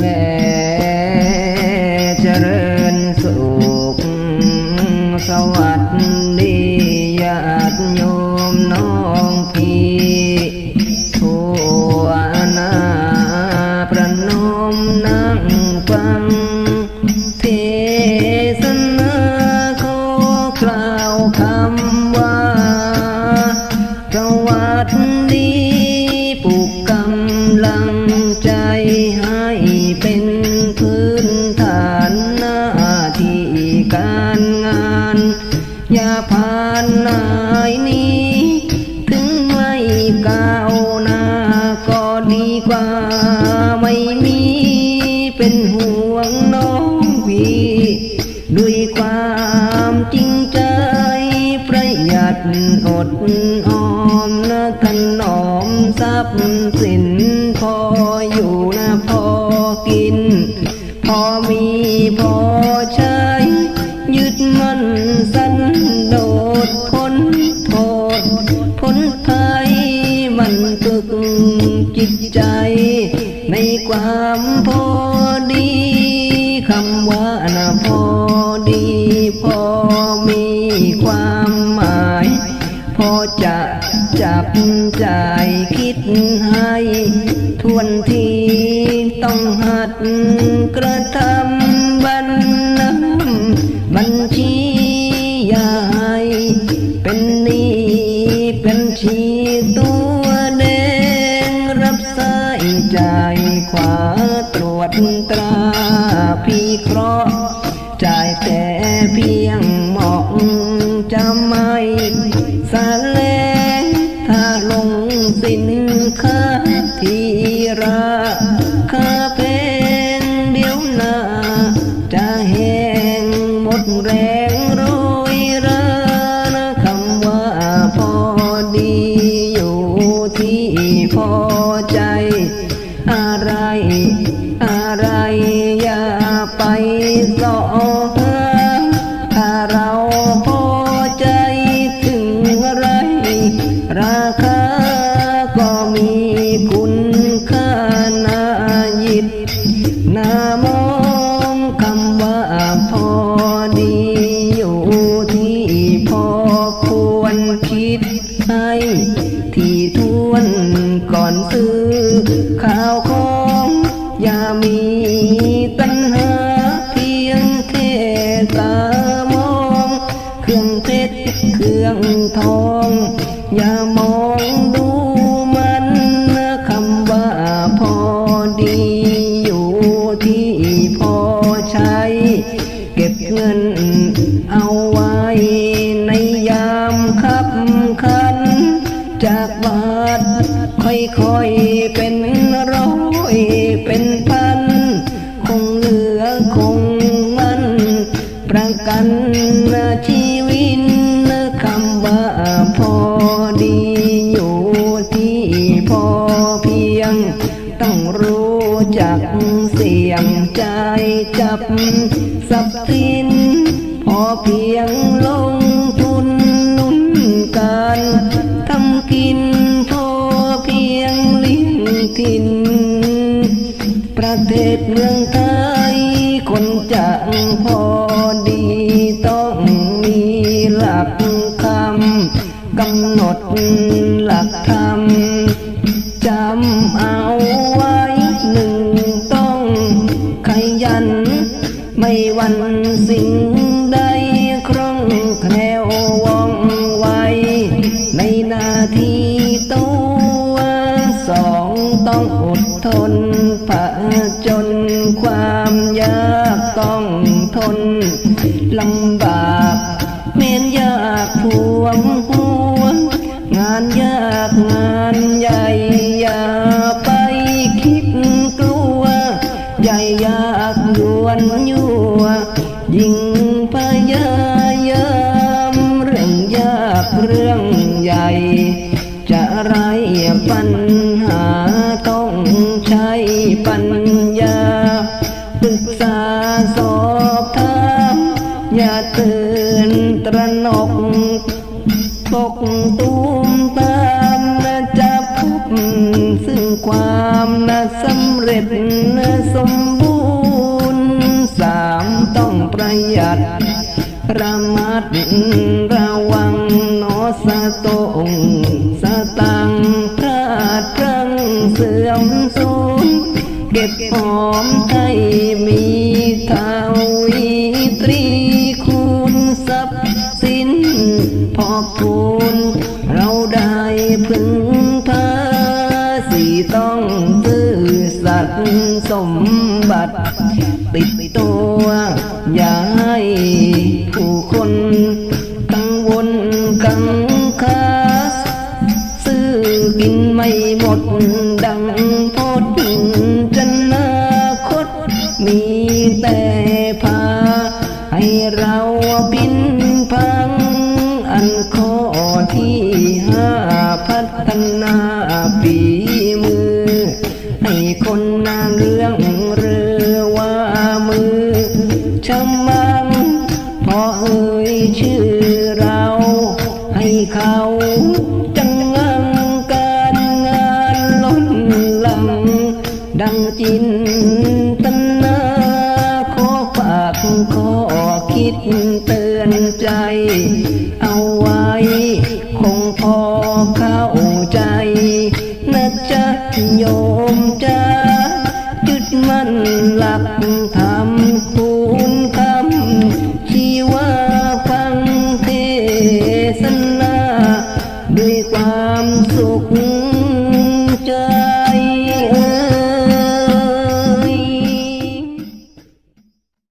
แอย่าผ่านนายนี้ ถึงไม่ก้าวหน้าก็ดีกว่าไม่มีเป็นห่วงน้องพี่ด้วยความจริงใจ ประหยัดอดออมนะถนอมทรัพย์สินพออยู่นะพอกิน พอมี ความพอดีคำว่านะพอดีพอมีความหมาย พอจะจับใจายคิดให้ทวนทีต้องหัดกระทำบันนำบัญชีอย่าให้เป็นนี้เป็นชีตัว ขวาตรวจตราพี่เคราะห์จ่ายแต่เพียง องคำว่าพอดีอยู่ที่พอควรคิดให้ที่ทวนก่อนซื้อข้าวของอย่ามีตัณหาเพียงแค่ตามอง เครื่องเพชรเครื่องทอง จากบาทค่อยๆเป็นร้อยเป็นพัน คงเหลือคงมันประกันชีวิตคำว่าพอดีอยู่ที่พอเพียง ต้องรู้จักเสี่ยงใจจับทรัพย์สินพอเพียงลงทุนนุนการท กินพอเพียงลิ้นทิน ประเทศเมืองไทยคนจะพอดีต้องมีหลักคำกำหนดหลักธรรมจำเอาไว้หนึ่งต้องขยัน ไม่วันสิ่ง ผจญความยากต้องทนลำบากเม้นยากพวงหัวงานยากงานใหญ่อย่าไปคิดกลัว ใหญ่ยากยวนยัวยิ่งพยายามเรื่องยากเรื่องใหญ่ จะไรปัญหา ใช้ปัญญาปรึกษาสอบถามอย่าตื่นตระหนก ตกตูมตามนะจะพบซึ่งความนะสำเร็จนะสมบูรณ์สามต้องประหยัดระมัดระวังโนสะตงสะตัง อมให้มีเท่าวีตรีคูณทรัพย์สินพอคูณเราได้พึงพาสี่ต้องซื่อสัตย์สมบัติ ติดตัวอย่าให้ผู้คนกังวลกังคาซื้อกินไม่หมด มือ ให้คนงาเรื่อง